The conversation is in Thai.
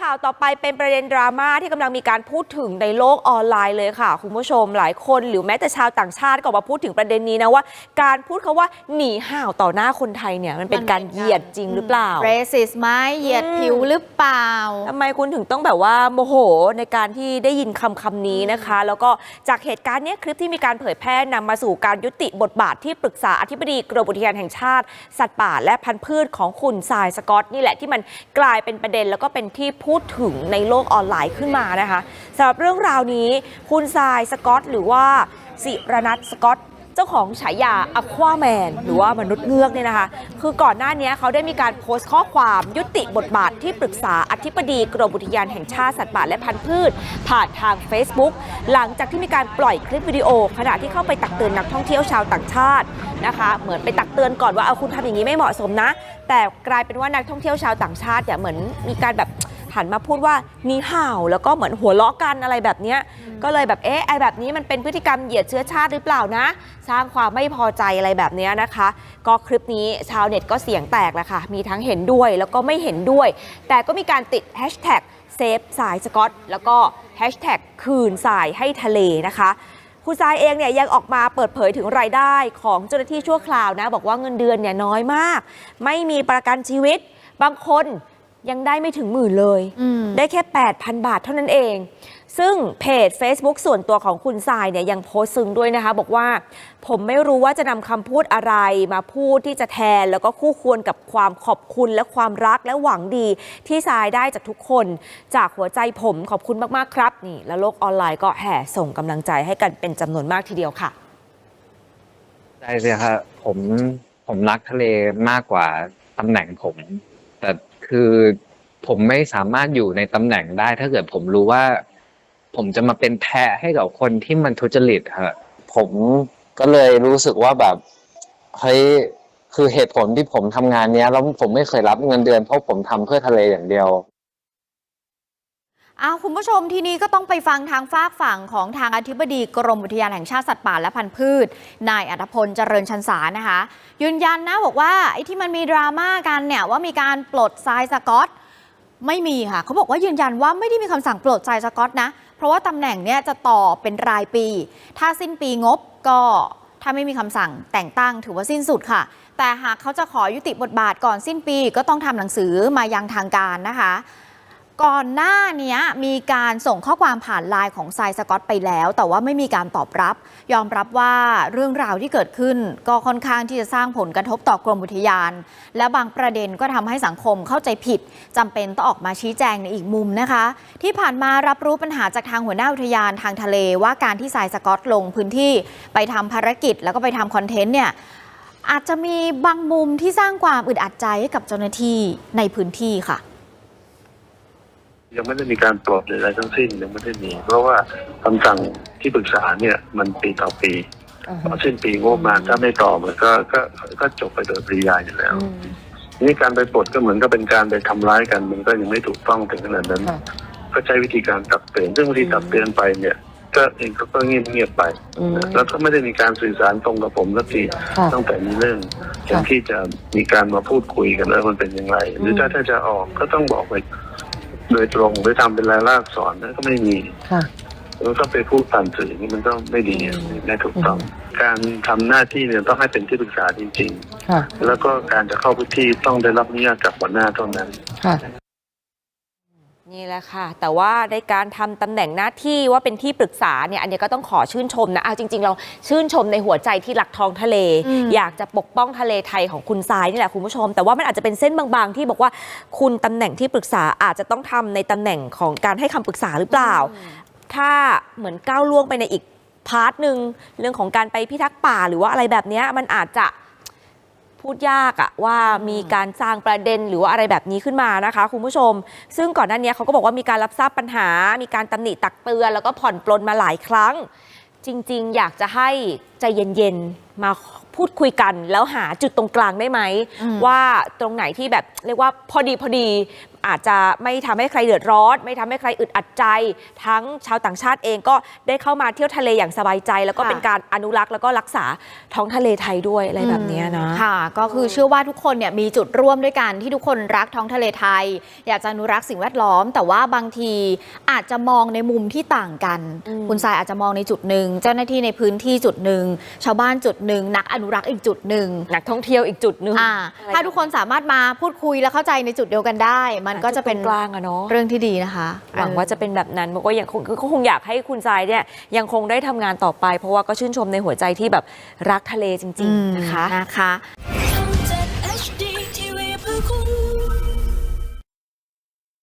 ข่าวต่อไปเป็นประเด็นดราม่าที่กำลังมีการพูดถึงในโลกออนไลน์เลยค่ะ คุณผู้ชมหลายคนหรือแม้แต่ชาวต่างชาติก็ออกมาพูดถึงประเด็นนี้นะว่า การพูดคาว่าหนีห่าวต่อหน้าคนไทยเนี่ยมันเป็นการเหยียดจริงหรือเปล่าเรสิสไหมเหยียดอืมผิวหรือเปล่าทำไมคุณถึงต้องแบบว่าโมโหในการที่ได้ยินคำคำนี้นะคะ แล้วก็จากเหตุการณ์เนี้ยคลิปที่มีการเผยแพร่นำมาสู่การยุติบทบาทที่ปรึกษาอธิบดีกรมอุทยานแห่งชาติ สัตว์ป่าและพันธุ์พืชของคุณทรายสกอตนี่แหละที่มันกลายเป็นประเด็นแล้วก็เป็นที่พูดถึงในโลกออนไลน์ขึ้นมานะคะสำหรับเรื่องราวนี้คุณทรายสกอต หรือว่าสิรนัทสกอตเจ้าของฉายาอควาแมนหรือว่ามนุษย์เงือกเนี่ยนะคะ คือก่อนหน้านี้เขาได้มีการโพสต์ข้อความยุติบทบาทที่ปรึกษาอธิบดีกรมอุทยานแห่งชาติสัตว์ป่าและพันธุ์พืช ผ่านทาง Facebook หลังจากที่มีการปล่อยคลิปวิดีโอ ขณะที่เข้าไปตักเตือนนักท่องเที่ยวชาวต่างชาตินะคะ เหมือนไปตักเตือนก่อนว่าเอาคุณทำอย่างนี้ไม่เหมาะสมนะ แต่กลายเป็นว่านักท่องเที่ยวชาวต่างชาติเนี่ยเหมือนมีการแบบ หันมาพูดว่านีห่าวแล้วก็เหมือนหัวเราะกันอะไรแบบเนี้ยก็เลยแบบเอ๊ะไอแบบนี้มันเป็นพฤติกรรมเหยียดเชื้อชาติหรือเปล่านะ สร้างความไม่พอใจอะไรแบบเนี้ยนะคะ ก็คลิปนี้ชาวเน็ตก็เสียงแตกแหละค่ะ มีทั้งเห็นด้วยแล้วก็ไม่เห็นด้วย แต่ก็มีการติดแฮชแท็กเซฟสายสกอตแล้วก็แฮชแท็กคืนสายให้ทะเลนะคะคุณทรายเองเนี่ยยังออกมาเปิดเผยถึงรายได้ของเจ้าหน้าที่ชั่วคราวนะ บอกว่าเงินเดือนเนี่ยน้อยมาก ไม่มีประกันชีวิต บางคน ยังได้ไม่ถึงหมื่นเลยอืมได้แค่ 8,000 บาทเท่านั้นเอง ซึ่งเพจ Facebook ส่วนตัวของคุณทรายเนี่ยยังโพสต์ซึ้งด้วยนะคะ บอกว่าผมไม่รู้ว่าจะนำคำพูดอะไรมาพูดที่จะแทน แล้วก็คู่ควรกับความขอบคุณและความรักและหวังดี ที่ทรายได้จากทุกคน จากหัวใจผมขอบคุณมากๆครับนี่แล้วโลกออนไลน์ก็แห่ส่งกำลังใจให้กันเป็นจำนวนมากทีเดียวค่ะใช่เลยครับผมผมรักทะเลมากกว่าตำแหน่งผม แต่ คือผมไม่สามารถอยู่ในตำแหน่งได้ ถ้าเกิดผมรู้ว่า ผมจะมาเป็นแพะให้กับคนที่มันทุจริตฮะผมก็เลยรู้สึกว่าแบบเฮ้ยคือเหตุผลที่ผมทำงานเนี้ยแล้วผมไม่เคยรับเงินเดือนเพราะผมทำเพื่อทะเลอย่างเดียว อาคุณผู้ชมทีนี้ก็ต้องไปฟังทางฝากฝั่งของทางอธิบดีกรมอุทยานแห่งชาติสัตว์ป่าและพันธุ์พืช นายอัธพลเจริญชันสานะคะ ยืนยันนะบอกว่าไอ้ที่มันมีดราม่ากันเนี่ยว่ามีการปลดทรายสกอตไม่มีค่ะ เขาบอกว่ายืนยันว่าไม่ได้มีคำสั่งปลดทรายสกอตนะ เพราะว่าตำแหน่งเนี่ยจะต่อเป็นรายปี ถ้าสิ้นปีงบก็ถ้าไม่มีคำสั่งแต่งตั้งถือว่าสิ้นสุดค่ะ แต่หากเขาจะขอยุติบทบาทก่อนสิ้นปีก็ต้องทำหนังสือมายังทางการนะคะ ก่อนหน้าเนี้ยมีการส่งข้อความผ่านไลน์ของทรายสกอตไปแล้ว แต่ว่าไม่มีการตอบรับ ยอมรับว่าเรื่องราวที่เกิดขึ้น ก็ค่อนข้างที่จะสร้างผลกระทบต่อกรมอุทยาน และบางประเด็นก็ทำให้สังคมเข้าใจผิดจำเป็นต้องออกมาชี้แจงในอีกมุมนะคะ ที่ผ่านมารับรู้ปัญหาจากทางหัวหน้าอุทยานทางทะเล ว่าการที่ทรายสกอตลงพื้นที่ไปทำภารกิจ แล้วก็ไปทำคอนเทนต์เนี่ยอาจจะมีบางมุมที่สร้างความอึดอัดใจให้กับเจ้าหน้าที่ในพื้นที่ค่ะ ยังไม่ได้มีการปลดหรืออะไรทั้งสิ้นยังไม่ได้มี เพราะว่าคำสั่งที่ปรึกษาเนี่ยมันปีต่อปีพอสิ้นปีงบมาถ้าไม่ต่อมันก็ก็ก็จบไปโดยปริยายอยู่แล้วนี่การไปปลดก็เหมือนกับเป็นการไปทำร้ายกันมันก็ยังไม่ถูกต้องถึงขนาดนั้น ก็ใช้วิธีการตักเตือนซึ่งวิธีตักเตือนไปเนี่ยก็เองก็เงียบเงียบๆไปนะแล้วก็ไม่ได้มีการสื่อสารตรงกับผมสักทีตั้งแต่มีเรื่องอย่างที่จะมีการมาพูดคุยกันแล้วมันเป็นยังไง หรือถ้าถ้าจะออกก็ต้องบอกไป โดยตรงหรือทำเป็นรายลักษณ์อักษรนั่นก็ไม่มีค่ะแล้วก็ไปพูดผ่านสื่อนี่มันก็ไม่ดีไม่ถูกต้อง การทำหน้าที่เนี่ยต้องให้เป็นที่ปรึกษาจริงค่ะๆแล้วก็การจะเข้าพื้นที่ต้องได้รับอนุญาตจากหัวหน้าเท่านั้นค่ะ นี่แหละค่ะ แต่ว่าในการทำตำแหน่งหน้าที่ว่าเป็นที่ปรึกษาเนี่ยอันนี้ก็ต้องขอชื่นชมนะเอาจริง ๆ เราชื่นชมในหัวใจที่รักท้องทะเลอืมอยากจะปกป้องทะเลไทยของคุณทรายนี่แหละคุณผู้ชม แต่ว่ามันอาจจะเป็นเส้นบางๆ ที่บอกว่าคุณตำแหน่งที่ปรึกษาอาจจะต้องทำในตำแหน่งของการให้คำปรึกษาหรือเปล่า ถ้าเหมือนก้าวล่วงไปในอีกพาร์ทหนึ่งเรื่องของการไปพิทักษ์ป่าหรือว่าอะไรแบบเนี้ยมันอาจจะ พูดยากอะว่ามีการสร้างประเด็นหรือว่าอะไรแบบนี้ขึ้นมานะคะ คุณผู้ชม ซึ่งก่อนหน้านี้เขาก็บอกว่ามีการรับทราบปัญหา มีการตำหนิตักเตือนแล้วก็ผ่อนปลนมาหลายครั้ง จริง ๆ อยากจะให้ใจเย็นๆ มาพูดคุยกันแล้วหาจุดตรงกลางได้ไหมอืมว่าตรงไหนที่แบบเรียกว่าพอดีพอดี อาจจะไม่ทำให้ใครเดือดร้อน ไม่ทำให้ใครอึดอัดใจ ทั้งชาวต่างชาติเองก็ได้เข้ามาเที่ยวทะเลอย่างสบายใจ แล้วก็ค่ะเป็นการอนุรักษ์แล้วก็รักษาท้องทะเลไทยด้วยอะไรแบบเนี้ยนะค่ะ ก็คือเชื่อว่าทุกคนเนี่ยมีจุดร่วมด้วยกันที่ทุกคนรักท้องทะเลไทย อยากจะอนุรักษ์สิ่งแวดล้อม แต่ว่าบางทีอาจจะมองในมุมที่ต่างกันอืมคุณสายอาจจะมองในจุดหนึ่งเจ้าหน้าที่ในพื้นที่จุดหนึ่งชาวบ้านจุดหนึ่งนักอนุรักษ์อีกจุดหนึ่งนักท่องเที่ยวอีกจุดหนึ่งอ่าอะไรถ้าทุกคนสามารถมาพูดคุยและเข้าใจในจุดเดียวกันได้ มันก็จะเป็นจุดตรงกลางอะเนาะเรื่องที่ดีนะคะหวังว่าจะเป็นแบบนั้นมันก็ยังคงก็คงอยากให้คุณทรายเนี่ยยังคงได้ทำงานต่อไป เพราะว่าก็ชื่นชมในหัวใจที่แบบรักทะเลจริง ๆ นะคะนะคะ